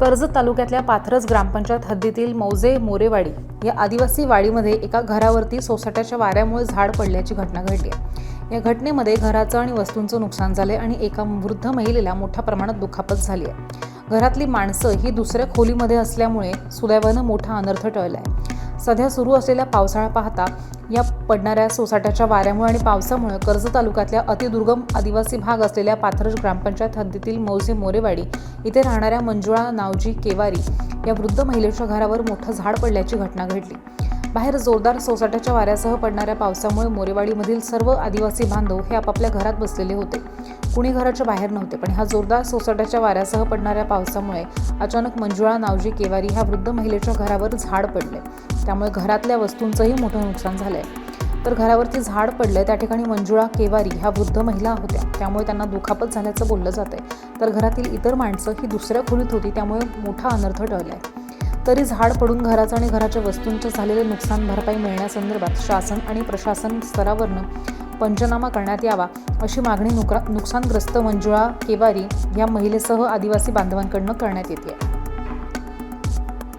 कर्जत तालुक्यातल्या पाथरस ग्रामपंचायत हद्दीतील मौजे मोरेवाडी या आदिवासी वाडीमध्ये एका घरावरती सोसाट्याच्या वाऱ्यामुळे झाड पडल्याची घटना घडली आहे. या घटनेमध्ये घराचं आणि वस्तूंचं नुकसान झाले आणि एका वृद्ध महिलेला मोठ्या प्रमाणात दुखापत झाली आहे. घरातली माणसं ही दुसऱ्या खोलीमध्ये असल्यामुळे सुदैवानं मोठा अनर्थ टळला आहे सध्या सुरू असलेला पावसाळा पाहता या पडणाऱ्या सोसाट्याच्या वाऱ्यामुळे आणि पावसामुळे कर्जत तालुक्यातल्या अतिदुर्गम आदिवासी भाग असलेल्या पाथरज ग्रामपंचायत हद्दीतील मौजे मोरेवाडी इथे राहणाऱ्या मंजुळा नावजी केवारी या वृद्ध महिलेच्या घरावर मोठं झाड पडल्याची घटना घडली. बाहेर जोरदार सोसाट्याच्या वाऱ्यासह पडणाऱ्या पावसामुळे मोरेवाडीमधील सर्व आदिवासी बांधव हे आपापल्या घरात बसलेले होते. कुणी घराच्या बाहेर नव्हते पण ह्या जोरदार सोसाट्याच्या वाऱ्यासह पडणाऱ्या पावसामुळे अचानक मंजुळा नावजी केवारी ह्या वृद्ध महिलेच्या घरावर झाड पडले. त्यामुळे घरातल्या वस्तूंचंही मोठं नुकसान झालंय. तर घरावरती झाड पडलंय त्या ठिकाणी मंजुळा केवारी ह्या वृद्ध महिला होत्या. त्यामुळे त्यांना दुखापत झाल्याचं बोललं जात आहे तर घरातील इतर माणसं ही दुसऱ्या खोलीत होती त्यामुळे मोठा अनर्थ टळलाय. तरी झाड पडून घराचं आणि घराच्या वस्तूंचं झालेले नुकसान भरपाई मिळण्यासंदर्भात शासन आणि प्रशासन स्तरावरनं पंचनामा करण्यात यावा अशी मागणी नुकरा नुकसानग्रस्त मंजुळा केवारी या महिलेसह आदिवासी बांधवांकडनं करण्यात येते.